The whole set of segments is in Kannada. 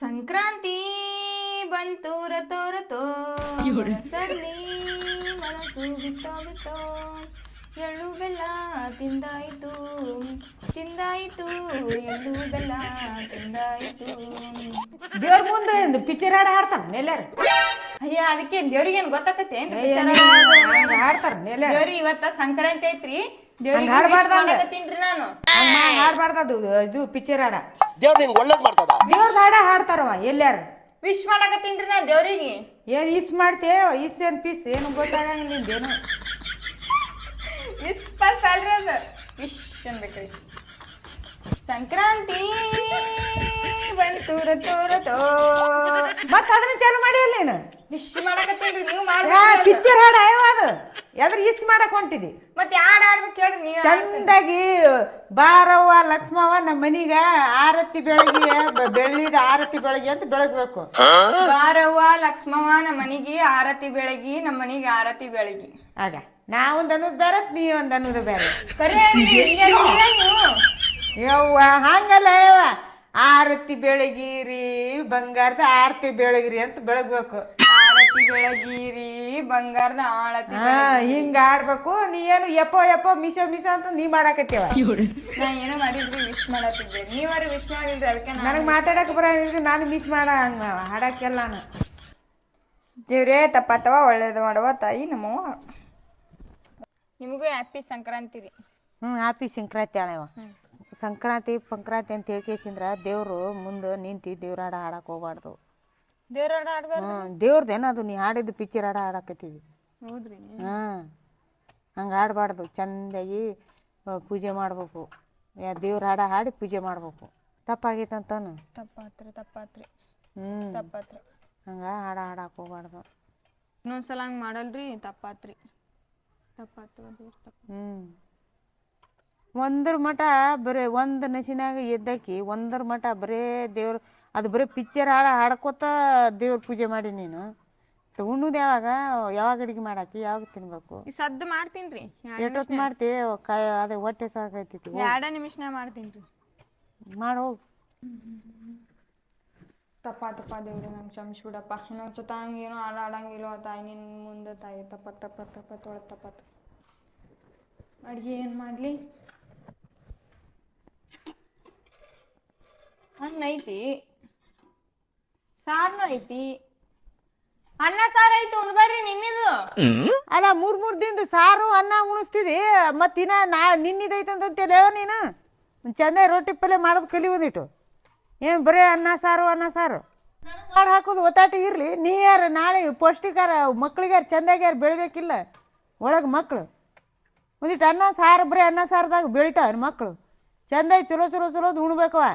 ಸಂಕ್ರಾಂತಿ ಬಂತು ರತೋ ರತೋ ಸಲ್ಲಿ ಮನಸ್ಸು ಬಿತ್ತೋ ಬಿತ್ತೋ. ಎಳ್ಳು ಬೆಲ್ಲ ತಿಂದಾಯಿತು. ತಿಂದಾಯಿತು ಎಳ್ಳು ಬೆಲ್ಲ ತಿಂದಾಯಿತು. ದೇವ್ರ ಮುಂದೆ ಪಿಕ್ಚರ್ ಹಾಡು ಹಾಡ್ತಾರ ನೆಲ್ಯಾರ ಅಯ್ಯ ಅದಕ್ಕೆ ದೇವ್ರಿಗೇನ್ ಗೊತ್ತಾಕತ್ತೆ ಹಾಡ್ತಾರ ನೆಲ್ಯಾರ ದೇವ್ರಿ ಇವತ್ತ ಸಂಕ್ರಾಂತಿ ಐತ್ರಿ. ದೇವ್ರಿಗೆ ಹಂಗ್. wish ಹಾಡ್ಬಾರ್ದು ನಾನು. ಹಾಡ್ಬಾರ್ದದು ಇದು ಪಿಕ್ಚರ್ ಹಾಡ. ದೇವ್ರು ನಿಂಗೆ ಒಳ್ಳೇದ್ ಮಾಡ್ತದ? ದೇವ್ರ ಹಾಡ ಹಾಡ್ತಾರವ ಎಲ್ಲಾರ ವಿಶ್ ಮಾಡಕತ್ತೀನ್ರಿ ನಾ ದೇವ್ರಿಗೆ? ಏನ್ ಇಸ್ ಮಾಡ್ತೇ ಇಸ್ ಏನ್ ಪೀಸ್? ಏನು ಗೊತ್ತಾಗಂಗಿಲ್ಲ ನಿಂದೇನು? ಮಿಸ್ ಪಾಸ್ ಅಲ್ರಿ ಅದು. ವಿಶ್ ಅನ್ಬೇಕ್ರಿ ಸಂಕ್ರಾಂತಿ ಬಂತು ರತೋ ಮತ್ತ ಅದನ್ನ ಚಾಲು ಮಾಡಿ ಅಲ್ಲೇನು ನೀನು? ವಿಶ್ ಮಾಡಕತ್ತೀನ್ರಿ ನೀವು ಮಾಡಿ ಪಿಕ್ಚರ್ ಹಾಡ ಅಯ್ಯವ ಅದು. ಎದ್ರ ಇಸ್ ಮಾಡಕ್ ಹೊಂಟಿದಿ. ಮತ್ತೆ ಯಾಡ್ ಆಡ್ಬೇಕು ಕೇಳಿ ನೀವು ಚಂದಾಗಿ ಬಾರವ್ವ ಲಕ್ಷ್ಮವ್ವ ನಮ್ಮ ಮನಿಗ ಆರತಿ ಬೆಳಗ್ಗೆ ಬ- ಬೆಳ್ಳಿದ ಆರತಿ ಬೆಳಗ್ಗೆ ಅಂತ ಬೆಳಗ್ಬೇಕು. ಬಾರವ್ವ ಲಕ್ಷ್ಮವ್ವ ನಮ್ಮ ಮನಿಗೆ ಆರತಿ ಬೆಳಗಿ ನಮ್ಮ ಮನಿಗೆ ಆರತಿ ಬೆಳಗಿ. ಆಗ ನಾ ಒಂದ್ ಅನ್ನೋದು ಬೇರೆ ನೀ ಒಂದ್ ಅನ್ನೋದು ಬೇರೆ. ಕರೆ ಅಲ್ರಿ, ಹಿಂಗೆ ಅಂತೀರಾ ನೀವು ಯವ್ವ ಹಂಗಲ್ಲ ಯವ್ವ. ಆರತಿ ಬೆಳಗಿರಿ ಬಂಗಾರದ ಆರತಿ ಬೆಳಗಿರಿ ಅಂತ ಬೆಳಗ್ಬೇಕು. ಆರತಿ ಬೆಳಗಿರಿ ಬಂಗಾರದ ಆಳತಿ ಹಾ ಹಿಂಗ ಆಡ್ಬೇಕು. ನೀ ಏನು ಎಪ್ಪೋ ಎಪ್ಪೋ ಮಿಸೋ ಮಿಸೋ ಅಂತ ನೀ ಮಾಡಾಕತ್ತೀವ ನಾ ಏನೋ ಮಾಡಿದ್ರಿ ವಿಶ್ ಮಾಡತ್ತಿದ್ದೆ ನೀವಾರು ವಿಶ್ ಮಾಡಿಲ್ರಿ ಅದಕ್ಕೆ ನನಗೆ ಮಾತಾಡಕ್ ಬರ ನಾನು ಮಿಸ್ ಮಾಡ ಹಂಗ ಹಾಡಕ್ಕೆಲ್ಲ ನಾನು. ದೇವ್ರೇ ತಪ್ಪಾತವ ಒಳ್ಳೇದು ಮಾಡುವ ತಾಯಿ ನಮ್ಮವ್ವ. ನಿಮಗೂ ಹ್ಯಾಪಿ ಸಂಕ್ರಾಂತಿ ರೀ. ಹ್ಞೂ ಹ್ಯಾಪಿ ಸಂಕ್ರಾಂತಿ ಅಣ್ಣವ ಸಂಕ್ರಾಂತಿ ಪಂಕ್ರಾಂತಿ ಅಂತ ಹೇಳ್ಕೇಸಿಂದ್ರ ದೇವರು ಮುಂದೆ ನಿಂತು ದೇವ್ರ ಹಾಡ ಹಾಡಕ್ ಹೋಗ್ಬಾರ್ದು. ದೇವ್ರ ಹ್ಞೂ ದೇವ್ರದೇನ ಅದು ನೀ ಹಾಡಿದ್ದು ಪಿಕ್ಚರ್ ಹಾಡ ಹಾಡಕತ್ತಿದ್ವಿ ಹಾ ಹಾಂ ಹಂಗೆ ಆಡಬಾರ್ದು ಚಂದಾಗಿ ಆ, ಪೂಜೆ ಮಾಡ್ಬೇಕು. ದೇವ್ರ ಹಾಡ ಹಾಡಿ ಪೂಜೆ ಮಾಡ್ಬೇಕು. ತಪ್ಪಾಗೈತೆ ಅಂತಾನು. ತಪ್ಪಾತ್ರಿ ತಪ್ಪಾತ್ರಿ. ಹ್ಞೂ ತಪ್ಪಾತ್ರಿ. ಹಂಗೆ ಹಾಡ ಹಾಡಕ್ಕೆ ಹೋಗ್ಬಾರ್ದು ಇನ್ನೊಂದ್ಸಲ ಹಂಗೆ ಮಾಡಲ್ರಿ ತಪ್ಪಾತ್ರಿ. ತಪ್ಪಾತ್ರಿ ದೇವ್ರ ತಪ್ಪ ಹ್ಞೂ ಒಂದ್ರ ಮಠ ಬರೇ ಒಂದು ನಸಿನಾಗ ಎದ್ದಾಕಿ ಒಂದ್ರ ಮಠ ಬರೇ ದೇವ್ರ ಅದು ಬರೀ ಪಿಕ್ಚರ್ ಹಾಡ ಹಾಡ್ಕೋತ ದೇವ್ರ ಪೂಜೆ ಮಾಡಿ ನೀನು. ತ- ಉಣ್ಣುದು ಯಾವಾಗ? ಯಾವಾಗ ಅಡಿಗೆ ಮಾಡಾಕಿ ಯಾವಾಗ ತಿನ್ಬೇಕು? ಈ ಸದ್ದು ಮಾಡ್ತೀನಿ ಎಷ್ಟೊತ್ತು ಮಾಡ್ತಿ? ಕಾಯ ಅದೇ ಹೊಟ್ಟೆ ಸಾಕೈತಿ ಎರಡ ನಿಮಿಷನ ಮಾಡ್ತೀನಿ ರೀ ಮಾಡೋ ತಪ್ಪ ತಪ್ಪ ದೇವ್ರಿ ನಮ್ ಕ್ಷಮಿಸ್ಬಿಡಪ್ಪ. ಇನ್ನೊಂದ್ಸತ ಹಂಗೇನು ಆಡ ಆಡಂಗಿಲ್ಲ ತಾಯಿ ನಿನ್ ಮುಂದೆ ತಾಯಿ. ತಪ್ಪ ತಪ್ಪ ತಪ್ಪ ತೊಳ ತಪ್ಪ ಅಡ್ಗೆ ಏನ್ ಮಾಡ್ಲಿ? ಹಣ್ಣೈತಿ ಐತಿ. ಸಾರ್ನು ಐತಿ. ಅನ್ನ ಸಾರು ಐತಿ ಉಣ್ಬರ್ರಿ ನಿನ್ನಿದು. ಅಲ್ಲ ಮೂರ್ ಮೂರ್ ದಿನದ ಸಾರು ಅನ್ನ ಉಣಿಸ್ತಿದಿ. ಮತ್ ಇನ್ನ ನಾ ನಿನ್ನಿದೈತೆ ಅಂತಂತೇಳಿ ಹೇಳ ನೀನು. ಚಂದ ರೊಟ್ಟಿ ಪಲ್ಯ ಮಾಡೋದು ಕಲಿ ಬಂದಿಟ್ಟು. ಏನ್ ಬರೀ ಅನ್ನ ಸಾರು ಅನ್ನ ಸಾರು? ಮಾಡಿ ಹಾಕೋದು ಒತ್ತಾಟ ಇರ್ಲಿ. ನೀ ಯಾರು ನಾಳೆ ಪೌಷ್ಟಿಕಾರ ಮಕ್ಳಿಗೆ ಯಾರು ಚಂದಾಗಿ ಯಾರು ಬೆಳಿಬೇಕಿಲ್ಲ? ಒಳಗೆ ಮಕ್ಕಳು ಒಂದಿಟ್ಟು ಅನ್ನ ಸಾರು ಬರೀ ಅನ್ನ ಸಾರದಾಗ ಬೆಳಿತಾವ ಮಕ್ಕಳು ಚಂದಾಗಿ ಚಲೋ ಚಲೋ ಚಲೋದು ಉಣ್ಬೇಕವ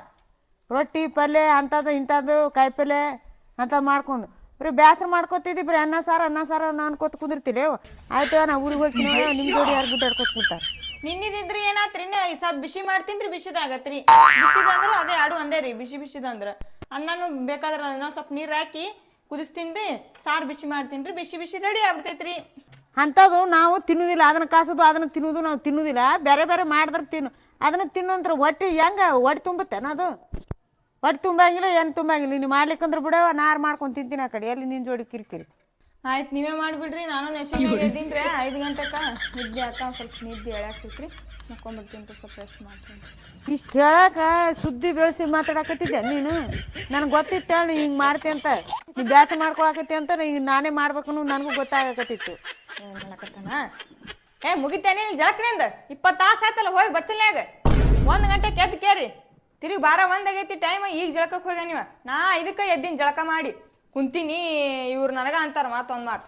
ರೊಟ್ಟಿ ಪಲ್ಯ ಅಂಥದ್ದು ಇಂಥದ್ದು ಕಾಯಿ ಪಲ್ಯ. ಅಂತ ಮಾಡ್ಕೊಂಡು. ಬರೀ ಬೇಸರ ಮಾಡ್ಕೊತಿದ್ದಿ ಬರೀ ಅನ್ನ ಸಾರು ಅನ್ನ ಸಾರು ನಾನು ಅನ್ಕೋತ ಕುಂದಿರ್ತಿಲ್ಲ ಆಯ್ತು ನಾ ಊರಿಗೆ ಹೋಗಿ ನಿಮ್ಮ ಜೋಡಿ ಯಾರು ಗುಡ್ಡಾಡ್ಕೊತ ಕುಂತಾರೆ? ನಿನ್ನಿದಿದ್ರಿ ಏನಾತ್ರಿ? ಸದ್ ಬಿಸಿ ಮಾಡ್ತೀನ್ರಿ ಬಿಸಿದಾಗತ್ರಿ. ಬಿಸಿದಂದ್ರ ಅದೇ ಆಡು ಒಂದೇ ರೀ ಬಿಸಿ ಬಿಸಿದಂದ್ರ ಅನ್ನನು ಬೇಕಾದ್ರ ಇನ್ನೊಂದ್ ಸ್ವಲ್ಪ ನೀರ್ ಹಾಕಿ ಕುದಿಸ್ತೀನ್ರಿ ಸಾರ್ ಬಿಸಿ ಮಾಡ್ತೀನ್ರಿ ಬಿಸಿ ಬಿಸಿ ರೆಡಿ ಆಗ್ತೈತ್ರಿ ಅಂಥದ್ದು ನಾವು ತಿನ್ನುವುದಿಲ್ಲ ಅದನ್ನ ಕಾಸೋದು ಅದನ್ನ ತಿನ್ನುದು ನಾವು ತಿನ್ನುವುದಿಲ್ಲ ಬೇರೆ ಬೇರೆ ಮಾಡಿದ್ರೆ ತಿನ್ನು ಅದನ್ನ ತಿನ್ನಂತ್ರ ಹೊಟ್ಟೆ ಹೆಂಗ ಹೊಟ್ಟೆ ತುಂಬುತ್ತೇನ ಅದು? ಹೊಟ್ಟೆ ತುಂಬಂಗಿಲ್ಲ ಏನು ತುಂಬಂಗಿಲ್ಲ. ನೀನು ಮಾಡ್ಲಿಕ್ಕಂದ್ರೆ ಬಿಡ ನಾರು ಮಾಡ್ಕೊಂಡು ತಿಂತೀನಿ ಆ ಕಡೆ. ಎಲ್ಲಿ ನಿನ್ನ ಜೋಡಿ ಕಿರಿಕಿರಿ. ಆಯ್ತು ನೀವೇ ಮಾಡಿಬಿಡ್ರಿ. ನಾನು ನೆಸಿನಾಗ ರೀ ಐದು ಗಂಟೆಕ ನಿದ್ದೆ ಅಕ್ಕ ಒಂದ್ ಸ್ವಲ್ಪ ನಿದ್ದೆ ಎಳ್ಯಾಕ್ತೈತ್ರಿ ಮಕ್ಕೊಂಡ್ಬಿಡ್ತೀನಿ ಸ್ವಲ್ಪ ರೆಸ್ಟ್ ಮಾಡ್ತೀನಿ. ಇಷ್ಟು ಹೇಳಕ ಸುದ್ದಿ ಬೆಳೆಸಿ ಮಾತಾಡಕತ್ತಿದ್ದೆ ನೀನು? ನನಗೆ ಗೊತ್ತಿತ್ತು ನೀ ಹಿಂಗೆ ಮಾಡ್ತಿ ಅಂತ. ನೀ ಬ್ಯಾಸ ಮಾಡ್ಕೊಳಕತ್ತಿ ಅಂತ ಈಗ ನಾನೇ ಮಾಡ್ಬೇಕು ನನಗೂ ಗೊತ್ತಾಗಕತ್ತಿತ್ತು. ಏನ್ ಮಾಡಕತ್ತಾನ? ಏ ಮುಗಿತೇನೆ ಜಳಕ್ನಿಂದ ಇಪ್ಪತ್ತು ತಾಸು ಆಯ್ತಲ್ಲ ಹೋಗಿ ಬಚ್ಚಲ್ನ್ಯಾಗ. ಒಂದು ಗಂಟೆ ಎದ್ದು ಕೇರಿ. ತಿರುಗಿ ಬಾರ ಒಂದಾಗೈತಿ ಟೈಮ್ ಈಗ ಜಳಕಕ್ಕೆ ಹೋಗ್ಯ ನೀವ ನಾ ಇದಕ್ಕೆ ಎದ್ದಿನ ಜಳಕ ಮಾಡಿ. ಕುಂತೀನಿ, ಇವ್ರು ನನಗ ಅಂತಾರ ಮಾತೊಂದು ಮಾತು.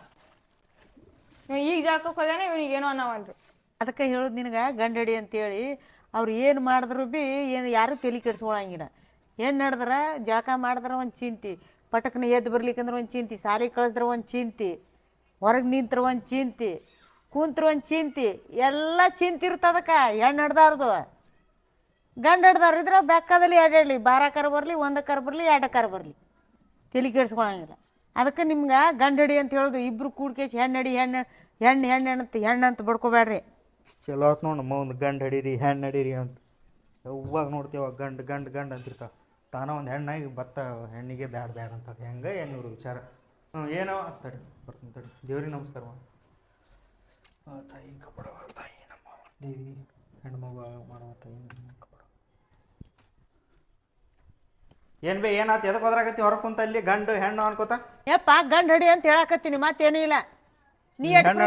ನೀವು ಈಗ ಜಳಕಕ್ಕೆ ಹೋಗ್ಯಾನ, ಇವ್ನಿಗೆ ಏನೋ ಅನ್ನವಲ್ರಿ ಅದಕ್ಕೆ ಹೇಳೋದು ನಿನಗೆ, ಗಂಡಡಿ ಅಂತೇಳಿ, ಅವ್ರು ಏನು ಮಾಡಿದ್ರು ಬಿ ಏನು ಯಾರು ತಲೆ ಕೆಡ್ಸ್ಕೊಳಂಗಿಲ್ಲ. ಏನು ನಡೆದ್ರ, ಜಳಕ ಮಾಡಿದ್ರೆ ಒಂದು ಚಿಂತಿ, ಪಟಕ್ನ ಎದ್ದು ಬರ್ಲಿಕ್ಕಂದ್ರೆ ಒಂದು ಚಿಂತಿ ಸಾರಿ ಕಳಿಸಿದ್ರೆ ಒಂದು ಚಿಂತಿ, ಹೊರಗೆ ನಿಂತ್ರ ಒಂದು ಚಿಂತಿ, ಕುಂತ್ರ ಒಂದು ಚಿಂತಿ, ಎಲ್ಲ ಚಿಂತಿ ಇರ್ತದಕ್ಕೆ, ಹೆಣ್ಣು ಹಿಡ್ದಾರ್ದು ಗಂಡು ಹಿಡ್ದಾರು ಇದ್ರೆ ಬೆಕ್ಕದಲ್ಲಿ ಎರಡೆರಡ್ಲಿ ಬಾರಕಾರ ಬರಲಿ ಒಂದಕ್ಕಾರ ಬರಲಿ ಎರಡಕ್ಕಾರ ಬರಲಿ. ತಲೆ ಕೆಡಿಸ್ಕೊಳಂಗಿಲ್ಲ ಅದಕ್ಕೆ ನಿಮ್ಗೆ ಗಂಡಡಿ ಹಿಡಿ ಅಂತ ಹೇಳೋದು ಇಬ್ರು ಕೂಡ್ಕೇಸಿ ಹೆಣ್ಣು ಹಿಡಿ ಹೆಣ್ಣು ಹೆಣ್ಣು ಹೆಣ್ಣು ಅಂತ ಹೆಣ್ಣು ಅಂತ ಬಡ್ಕೋಬೇಡ್ರಿ. ಚಲೋ ಆತ್ ನೋಡಿ ನಮ್ಮ ಒಂದು ಗಂಡು ಹಡೀರಿ ಹೆಣ್ಣು ಹಡೀರಿ ಅಂತ. ಯಾವಾಗ ನೋಡ್ತೀವ ಗಂಡು ಗಂಡು ಗಂಡು ಅಂತಿರ್ತಾವ. ತಾನ ಒಂದು ಹೆಣ್ಣಾಗಿ ಬತ್ತ ಹೆಣ್ಣಿಗೆ ಬ್ಯಾಡ ಬ್ಯಾಡ ಅಂತಾರೆ. ಹೆಂಗೆ ಏನು ಇವ್ರ ವಿಚಾರ? ಹ್ಞೂ ಏನೋ ತಡಿ ಬರ್ತೀನಿ ತಡಿ. ದೇವ್ರಿಗೆ ನಮಸ್ಕಾರ ತಾಯಿ ಕಪಡ ತಾಯಿ ನಮ್ಮ ದೇವಿ ಹೆಣ್ಣು ಮಗು ಮಾಡುವ ತಾಯಿ ನಮ್ಮ ಕಪಡ ಏನು ಬೇ ಏನಾತ? ಎದಕ್ ಹೋದ್ರಾಗತ್ತಿ ಹೊರ ಕುಂತ ಇಲ್ಲಿ ಗಂಡು ಹೆಣ್ಣು ಅನ್ಕೋತ? ಯಪ್ಪ ಗಂಡ್ ಹಿಡಿ ಅಂತ ಹೇಳಾಕತ್ತೀನಿ ಮತ್ತೇನು ಇಲ್ಲ. ನೀ ಎಷ್ಟ್ ಹೆಣ್ಣು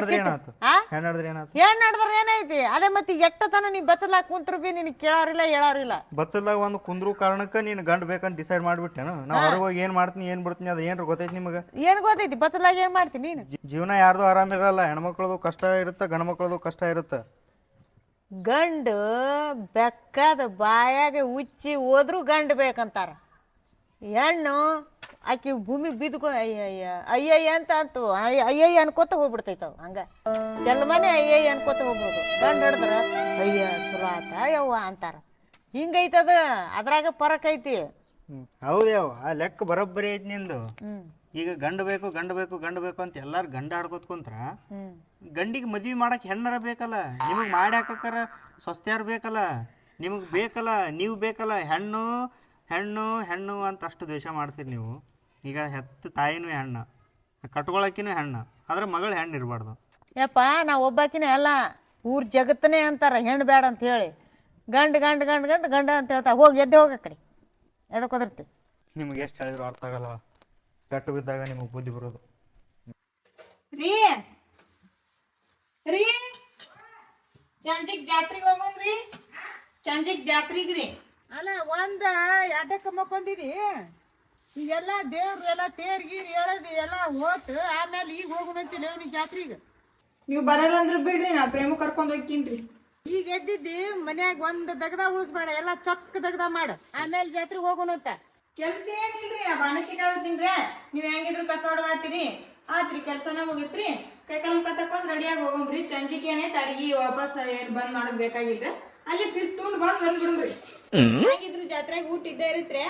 ಆ? ಹೆಣ್ಣು ಏನಾಯ್ತು ಏನ್ ನಡ್ದ್ರ ಏನೈತಿ ಅದೇ ಮತ್ತೆ ಎಷ್ಟತನ ನೀ ಬತ್ತಲಾಕ್ ಕುಂತ್ರ ಬಿ ನಿನಗೆ ಕೇಳೋರಿಲ್ಲ ಹೇಳಾರಿಲ್ಲ ಬಚ್ಚಲ್ದಾಗ ಒಂದು ಕುಂದ್ರು ಕಾರಣಕ್ಕೆ ನೀನು ಗಂಡು ಬೇಕಂತ ಡಿಸೈಡ್ ಮಾಡ್ಬಿಟ್ಟೇನು? ನಾ ಹೊರಗೆ ಹೋಗಿ ಏನು ಮಾಡ್ತೀನಿ ಏನು ಬಿಡ್ತೀನಿ ಅದು ಏನ್ರ ಗೊತ್ತೈತಿ ನಿಮಗೆ? ಏನ್ ಗೊತ್ತೈತಿ? ಬತ್ತಲಾಗ ಏನ್ ಮಾಡ್ತೀನಿ ನೀನು? ಜೀವನ ಯಾರ್ದು ಆರಾಮಿರಲ್ಲ ಹೆಣ್ಮಕ್ಳದು ಕಷ್ಟ ಇರುತ್ತೆ ಗಂಡು ಮಕ್ಳದು ಕಷ್ಟ ಇರುತ್ತೆ. ಗಂಡು ಬೆಕ್ಕದ ಬಾಯಾಗ ಉಚ್ಚಿ ಹೋದ್ರು ಗಂಡು ಬೇಕಂತಾರ. ಹೆಣ್ಣು ಆಕಿ ಭೂಮಿಗೆ ಬಿದ್ದುಕೊಂಡು ಅಯ್ಯಯ್ಯ ಅಯ್ಯಯ್ಯ ಅಂತ ಅಂತು ಅಯ್ಯ ಅಯ್ಯಯ್ಯ ಅನ್ಕೋತ ಹೋಗ್ಬಿಡ್ತೈತ ಅವ್ ಹಂಗ. ಜಲ್ಮನೆ ಅಯ್ಯಯ್ಯ ಅನ್ಕೋತ ಹೋಗ್ಬಿಡೋದು. ಗಂಡು ಹಿಡಿದ್ರೆ ಅಯ್ಯ ಚಲೋ ಆತ ಯವ್ವ ಅಂತಾರ. ಹಿಂಗೈತದ ಅದ್ರಾಗ ಪರಕ್ ಐತಿ. ಹ್ಮ್. ಹೌದ್ಯಾವ ಆ ಲೆಕ್ಕ ಬರೋಬ್ಬರಿ ಐತಿ ನಿಂದು. ಈಗ ಗಂಡು ಬೇಕು ಗಂಡು ಬೇಕು ಗಂಡು ಬೇಕು ಅಂತ ಎಲ್ಲಾರು ಗಂಡ ಆಡ್ಕೋತ ಕುಂತ್ರ ಗಂಡಿಗೆ ಮದ್ವಿ ಮಾಡಕ್ಕೆ ಹೆಣ್ಣರ ಬೇಕಲ್ಲ ನಿಮಗ್ ಮಾಡಿ ಹಾಕಕ್ಕಾರ ಸ್ವಸ್ತ್ಯಾರು ಬೇಕಲ್ಲ ನಿಮಗ್ ಬೇಕಲ್ಲ ನೀವು ಬೇಕಲ್ಲ ಹೆಣ್ಣು ಹೆಣ್ಣು ಹೆಣ್ಣು ಅಂತ ಅಷ್ಟು ದ್ವೇಷ ಮಾಡ್ತೀರಿ ನೀವು. ಈಗ ಹೆತ್ತ ತಾಯಿನೂ ಹೆಣ್ಣು ಕಟ್ಕೊಳಕಿನೂ ಹೆಣ್ಣು ಆದ್ರೆ ಮಗಳು ಹೆಣ್ಣು ಇರಬಾರ್ದು. ಯಪ್ಪ ನಾ ಒಬ್ಬಾಕಿನ ಎಲ್ಲ ಊರ್ ಜಗತ್ತನೇ ಅಂತಾರ ಹೆಣ್ಣು ಬೇಡ ಅಂತ ಹೇಳಿ. ಗಂಡು ಗಂಡು ಗಂಡ ಗಂಡು ಗಂಡ ಅಂತ ಹೇಳ್ತಾ ಹೋಗಿ ಎದ್ದು ಹೋಗ ಕಡೆ. ಎದಕ್ಕೆ ಒದರ್ತಿ? ನಿಮ್ಗೆ ಎಷ್ಟು ಹೇಳಿದ್ರು ಅರ್ಥ ಆಗಲ್ಲ. ಕೆಟ್ಟು ಬಿದ್ದಾಗ ನಿಮಗೆ ಬುದ್ಧಿ ಬರೋದು. ರೀ ರೀ. ಚಂಜಿಗ್ ಜಾತ್ರೆಗೆ ಹೋಗ್ರಿ ಚಂಜಿಗ್ ಜಾತ್ರೆಗೆ ರೀ. ಅಲ್ಲ ಒಂದ ಎಡಕ್ಕ ಮಕ್ಕೊಂದಿದಿ? ಈಗೆಲ್ಲ ದೇವ್ರು ಎಲ್ಲ ತೇರ್ಗಿ ಗೀರ್ ಹೇಳದು ಎಲ್ಲ ಹೋತು ಆಮೇಲೆ ಈಗ ಹೋಗುಣಂತಿಲ್ಲ ಅವ್ನಿ ಜಾತ್ರೆಗೆ. ನೀವು ಬರಲ್ಲ ಅಂದ್ರೆ ಬಿಡ್ರಿ ನಾ ಪ್ರೇಮ ಕರ್ಕೊಂಡು ಹೋಗ್ತೀನಿ ಈಗ ಎದ್ದಿದ್ದಿ ಮನ್ಯಾಗ ಒಂದ್ ದಗದ ಉಳಿಸ್ಬೇಡ ಎಲ್ಲ ಚೊಕ್ಕ ದಗದ ಮಾಡ. ಆಮೇಲೆ ಜಾತ್ರೆಗೆ ಅಂತ ಕೆಲ್ಸ ಏನಿಲ್ರಿ ನಾ ತಿನ್ರಿ. ನೀವ್ ಹೆಂಗಿದ್ರು ಕಸ ಹೊಡಗಾತಿರಿ ಆತ್ರಿ ಕೆಲ್ಸನ ಹೋಗಿತ್ರಿ ಕೈಕಾಲ ಮುಖ ತಕೊಂಡ್ ರೆಡಿಯಾಗಿ ಹೋಗಂಬ್ರಿ ಚಂಚಿಕೆನೆ ತಡಗಿ ಅಡಿಗೆ ವಾಪಸ್ ಏನ್ ಬಂದ್ ಮಾಡೋದ್ ಬೇಕಾಗಿಲ್ರಿ. ಅಲ್ಲಿ ಶಿಸ್ತುಂಡ್ ಬಂದ್ ಬಂದ್ಬಿಡ್ರಿ ಹಾಗಿದ್ರು ಜಾತ್ರೆಗೆ ಊಟ ಇದ್ದೇ ಇರುತ್ತೆ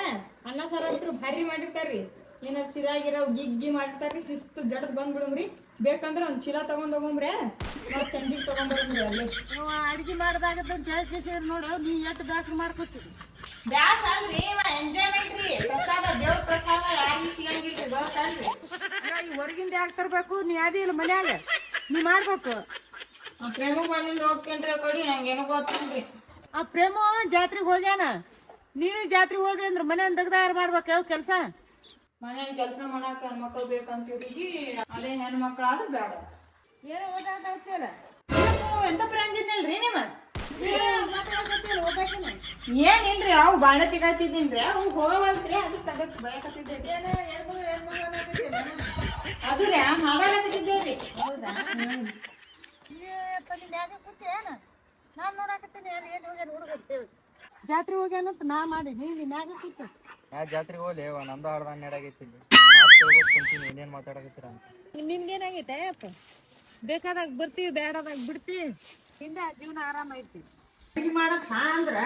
ಅನ್ನ ಸಾರ ಅಂತೂ ಭಾರಿ ಮಾಡಿರ್ತಾರ್ರಿ. ಏನಾರ ಶಿರಾಗಿರೋ ಗಿಗ್ಗಿ ಮಾಡಿರ್ತಾರ್ರಿ ಶಿಸ್ತು ಜಡದ್ ಬಂದ್ಬಿಡಮ್ರಿ ಬೇಕಂದ್ರ ಒಂದ್ ಶಿರಾ ತಗೊಂಡ್ ಹೋಗಮ್ರೆ ಮತ್ ತಗೊಂಡ್ರಿ ತಗೊಂಡ್ ಅಲ್ಲಿ. ಅಡಿಗೆ ಮಾಡಿದಾಗ ಜಾಸ್ತಿ ಸೇರಿ ನೋಡು ನೀ ಎಷ್ಟು ಬ್ಯಾಸ್ರ ಮಾಡ್ಕೊತೀವಿ ಬ್ಯಾಸ್ ಅಲ್ರಿ ಎಂಜಾಯ್ಮೆಂಟ್ ರೀ. ಪ್ರಸಾದ ದೇವ್ರ ಪ್ರಸಾದ ಯಾರಿಗೂ ಸಿಗಂಗಿಲ್ರಿ ಗೊತ್ತಲ್ರಿ. ಹೊರಗಿಂದ ಯಾಕೆ ತರ್ಬೇಕು? ನೀ ಅದೇ ಇಲ್ಲ ಮನ್ಯಾಗ. ನೀ ಮಾಡ್ಬೇಕು. ಪ್ರೇಮ ಬಂದಿಂದ ಹೋಗ್ತೇನ್ರಿ ಕೊಡಿ ನಂಗೇನು ಗೊತ್ತಿಲ್ರಿ ಆ ಪ್ರೇಮ ಜಾತ್ರೆಗೆ ಹೋಗ್ಯಾನ? ನೀನು ಜಾತ್ರೆಗೆ ಹೋದೆ ಅಂದ್ರೆ ಮನೆಯಿಂದ ತೆಗ್ದ ಮಾಡ್ಬೇಕ ಯಾವ ಕೆಲಸ? ಮನೇಲಿ ಕೆಲಸ ಮಾಡಾಕ ಹೆಣ್ಮಕ್ಳು ಬೇಕಂತೀವಿ ಅದೇ ಹೆಣ್ಮಕ್ಳು ಆದ್ರೆ ಬೇಡ ಏನೋ ಓದಾಡ್ತಾವಲ್ಲ ಎಂತ ಪ್ರಂಜಿದ್ನಲ್ರಿ ನಿಮ್ಮ ಏನಿಲ್ರಿ ಅವು ಬಾಣ ತಿಗಾತಿದ್ದೀನ್ರಿ ಅವು ಹೋಗವಲ್ತ್ರಿ ಅದಕ್ಕೆ ಅದಕ್ಕೆ ಬಯಕತ್ತಿದ್ದೆ ಅದು ರೀ ಹಾಗಾಗತ್ತಿದ್ದೇವ್ರಿ ಹೌದಾ? ನಾನು ನೋಡಾಕತ್ತೀನಿ ಅಲ್ಲಿ ಏನು ಹೋಗ್ಯಾನ ಹುಡುಗ ಜಾತ್ರೆ ಹೋಗ್ಯಾನಂತ ನಾ ಮಾಡಿ ನೀ ಮ್ಯಾಗ ಕೂತು. ಯಾ ಜಾತ್ರೆಗೆ ಹೋಗ್ಲಿ ಅವ ನಮ್ದು ಅರ್ಧ ನೆಡಾಗೈತಿ ಮಾತು ಕುಂತೀನಿ ಏನೇನು ಮಾತಾಡಕತ್ತೀರ ಅಂತ. ಅಪ್ಪ? ಬೇಕಾದಾಗ ಬರ್ತೀವಿ ಬೇಡದಾಗ ಬಿಡ್ತೀವಿ ಹಿಂದೆ ಜೀವನ ಆರಾಮ ಐತಿ ಅಡಿಗೆ ಮಾಡಕ್ ಹಾ ಅಂದ್ರ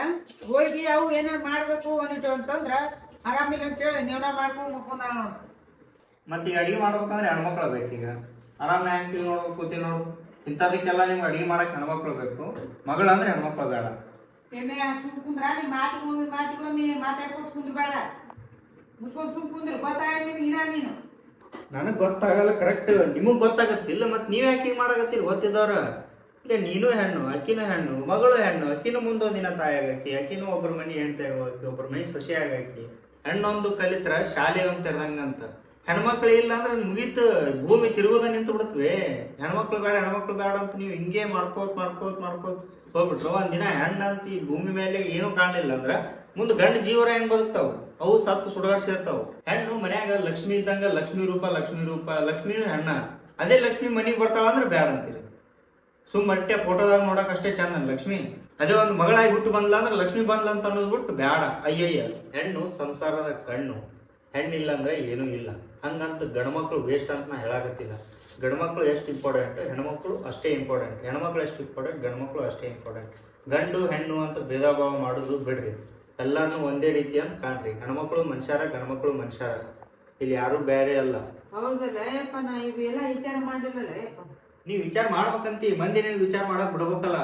ಹೋಳಿಗೆ ಅವು ಏನಾರು ಮಾಡ್ಬೇಕು ಒಂದಿಟ್ಟು ಅಂತಂದ್ರ ಆರಾಮಿಲ್ಲ ಅಂತೇಳಿ ನೀವನ ಮಾಡ್ಕೊಂಡು ಮುಕ್ಕೊಂಡ ನೋಡು ಮತ್ತೆ ಈಗ ಅಡಿಗೆ ಮಾಡ್ಬೇಕಂದ್ರೆ ಹೆಣ್ಮಕ್ಳು ಬೇಕೀಗ ಆರಾಮ್ ಹ್ಯಾಂಗ್ ನೋಡ್ಬೇಕು ಕೂತಿ ನೋಡು. ಇಂಥದಕ್ಕೆಲ್ಲ ನಿಮ್ಗೆ ಅಡಿಗೆ ಮಾಡಕ್ಕೆ ಹೆಣ್ಮಕ್ಳು ಬೇಕು. ಮಗಳು ಅಂದ್ರೆ ಹೆಣ್ಮಕ್ಳು ಬೇಡ. ಎಮ್ಮೆ ಸುಮ್ ಕುಂದ್ರ ನೀ ಮಾತಿಗೊಮ್ಮೆ ಮಾತಿಗೊಮ್ಮೆ ಮಾತಾಡ್ಕೊತ ಕುಂದ್ರ ಬೇಡ ಮುಚ್ಕೊಂಡ್ ಸುಮ್ ಕುಂದ್ರ ಗೊತ್ತಾಗ ಇನ್ನ ನೀನು. ನನಗೆ ಗೊತ್ತಾಗಲ್ಲ ಕರೆಕ್ಟ್ ನಿಮಗೆ ಗೊತ್ತಾಗತ್ತಿಲ್ಲ ಮತ್ತೆ ನೀವು ಯಾಕೆ ಹಿಂಗೆ ಮಾಡಕತ್ತೀರಿ ಗೊತ್ತಿದ್ದವ್ರ? ಈಗ ನೀನು ಹೆಣ್ಣು ಅಕ್ಕಿನೂ ಹೆಣ್ಣು ಮಗಳು ಹೆಣ್ಣು ಅಕ್ಕಿನ ಮುಂದೊಂದಿನ ದಿನ ತಾಯಿ ಆಗಾಕಿ ಅಕ್ಕಿನೂ ಒಬ್ಬರ ಮನೆ ಹೆಣ್ತಿ ಆಗೋಕಿ ಒಬ್ಬರ ಮನೆ ಸೊಸೆ ಆಗಾಕಿ ಹೆಣ್ಣೊಂದು ಕಲಿತ್ರ ಶಾಲೆ ಅಂತ ತೆರೆದಂಗಂತ. ಹೆಣ್ಮಕ್ಳು ಇಲ್ಲ ಅಂದ್ರೆ ಮುಗೀತು, ಭೂಮಿ ತಿರುಗೋದ ನಿಂತು ಬಿಡ್ತವೆ ಹೆಣ್ಮಕ್ಳು ಬೇಡ ಹೆಣ್ಮಕ್ಳು ಬೇಡ ಅಂತ ನೀವು ಹಿಂಗೆ ಮಾಡ್ಕೋತ ಮಾಡ್ಕೋತ ಮಾಡ್ಕೋತ ಹೋಗ್ಬಿಟ್ರು. ಒಂದಿನ ಹೆಣ್ಣಂತ ಈ ಭೂಮಿ ಮೇಲೆ ಏನೂ ಕಾಣಲಿಲ್ಲ ಅಂದ್ರೆ ಮುಂದೆ ಗಂಡ ಜೀವರ ಹೆಂಗ್ ಬದುಕ್ತಾವ? ಅವು ಸತ್ತು ಸುಡಗಾಡ್ಸಿರ್ತಾವ. ಹೆಣ್ಣು ಮನ್ಯಾಗ ಲಕ್ಷ್ಮಿ ಇದ್ದಂಗ ಲಕ್ಷ್ಮಿ ರೂಪ ಲಕ್ಷ್ಮಿ ರೂಪ ಲಕ್ಷ್ಮಿನೂ ಹೆಣ್ಣ. ಅದೇ ಲಕ್ಷ್ಮಿ ಮನೆಗೆ ಬರ್ತಾಳ ಅಂದ್ರೆ ಬೇಡ ಅಂತೀರಿ. ಸುಮ್ ಮಟ್ಟೆ ಫೋಟೋದಾಗ ನೋಡಕ್ ಅಷ್ಟೇ ಚಂದ ಲಕ್ಷ್ಮಿ. ಅದೇ ಒಂದು ಮಗಳಾಗಿ ಹುಟ್ಟು ಬಂದ್ಲ ಅಂದ್ರೆ ಲಕ್ಷ್ಮಿ ಬಂದ್ಲ ಅಂತ ಅನ್ನೋದು ಬಿಟ್ಟು ಬೇಡ. ಅಯ್ಯಯ್ಯ. ಹೆಣ್ಣು ಸಂಸಾರದ ಕಣ್ಣು. ಹೆಣ್ಣಿಲ್ಲ ಅಂದ್ರೆ ಏನೂ ಇಲ್ಲ. ಹಂಗಂತ ಗಂಡ್ಮಕ್ಳು ವೇಸ್ಟ್ ಅಂತ ನಾ ಹೇಳಾಕತ್ತಿಲ್ಲ. ಗಂಡ್ಮಕ್ಳು ಎಷ್ಟು ಇಂಪಾರ್ಟೆಂಟ್ ಹೆಣ್ಮಕ್ಳು ಅಷ್ಟೇ ಇಂಪಾರ್ಟೆಂಟ್ ಹೆಣ್ಮಕ್ಳು ಎಷ್ಟು ಇಂಪಾರ್ಟೆಂಟ್ ಗಂಡ್ಮಕ್ಳು ಅಷ್ಟೇ ಇಂಪಾರ್ಟೆಂಟ್ ಗಂಡು ಹೆಣ್ಣು ಅಂತ ಭೇದ ಭಾವ ಮಾಡೋದು ಬಿಡ್ರಿ. ಎಲ್ಲಾರನ್ನೂ ಒಂದೇ ರೀತಿ ಅಂತ ಕಾಣ್ರಿ. ಹೆಣ್ಮಕ್ಳು ಮನುಷ್ಯರ ಗಂಡ್ಮಕ್ಳು ಮನುಷ್ಯರ. ಇಲ್ಲಿ ಯಾರು ಬೇರೆ ಅಲ್ಲ. ನೀವು ವಿಚಾರ ಮಾಡ್ಬೇಕಂತಿ ಮಂದಿ ನೀವು ವಿಚಾರ ಮಾಡಕ್ ಬಿಡ್ಬೇಕಲ್ಲ.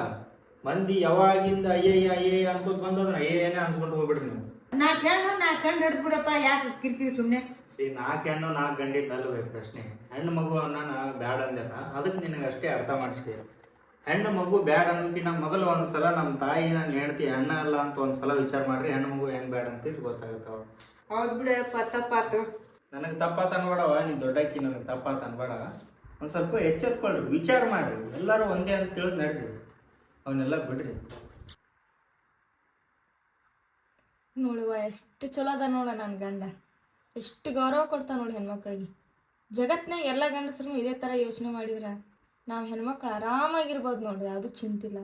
ಮಂದಿ ಯಾವಾಗಿಂದ ಅಯ್ಯಯ್ಯ ಅಯ್ಯಯ್ಯ ಅನ್ಕೊಂತ ಬಂದದ್ರ ಏನೇ ಅನ್ಕೊಂಡು ಹೋಗ್ಬಿಡ್ರಿ ನೀವು. ನಾಲ್ಕು ಹೆಣ್ಣು ನಾಲ್ಕು ಕಂಡು ಹಿಡಿದು ಬಿಡಪ್ಪ ಯಾಕೆ ಕಿರಿಕಿರಿ ಸುಮ್ಮನೆ ಈ ನಾಲ್ಕು ಹೆಣ್ಣು ನಾಲ್ಕು ಗಂಡಿದ್ದಲ್ವೇ ಪ್ರಶ್ನೆ. ಹೆಣ್ಣು ಮಗು ಅನ್ನೋಣ ಬ್ಯಾಡ ಅಂದೆಲ್ಲ ಅದಕ್ಕೆ ನಿನಗೆ ಅಷ್ಟೇ ಅರ್ಥ ಮಾಡಿಸ್ತೀವಿ ಹೆಣ್ಣು ಮಗು ಬ್ಯಾಡ ಅನ್ನೋಕಿನ ಮೊದಲು ಒಂದ್ಸಲ ನಮ್ಮ ತಾಯಿ ನಾನು ಹೇಳ್ತಿ ಹೆಣ್ಣ ಅಲ್ಲ ಅಂತ ಒಂದ್ಸಲ ವಿಚಾರ ಮಾಡ್ರಿ ಹೆಣ್ಣು ಮಗು ಹೆಂಗ್ ಬ್ಯಾಡ ಅಂತ ಗೊತ್ತಾಗುತ್ತೆ ಅವ್ರು ಹೌದು ಬಿಡಪ್ಪ ತಪ್ಪಾತು. ನನಗೆ ತಪ್ಪಾತ ಅನ್ಬೇಡವ ನೀನು ದೊಡ್ಡಕ್ಕಿ ನನಗೆ ತಪ್ಪಾತ ಅನ್ಬೇಡ ಒಂದು ಸ್ವಲ್ಪ ಎಚ್ಚೆತ್ಕೊಳ್ರಿ ವಿಚಾರ ಮಾಡ್ರಿ ಎಲ್ಲರೂ ಒಂದೇ ಅಂತ ತಿಳಿದು ನಡ್ರಿ. ಅವನ್ನೆಲ್ಲ ಬಿಡ್ರಿ. ನೋಡುವ, ಎಷ್ಟು ಚಲೋ ಅದ ನೋಡ ನನ್ನ ಗಂಡ. ಎಷ್ಟು ಗೌರವ ಕೊಡ್ತಾನೆ ನೋಡಿ ಹೆಣ್ಮಕ್ಳಿಗೆ. ಜಗತ್ನಾಗ ಎಲ್ಲ ಗಂಡಸರು ಇದೇ ಥರ ಯೋಚನೆ ಮಾಡಿದ್ರೆ ನಾವು ಹೆಣ್ಮಕ್ಳು ಆರಾಮಾಗಿರ್ಬೋದು ನೋಡ್ರಿ, ಯಾವುದು ಚಿಂತಿಲ್ಲ.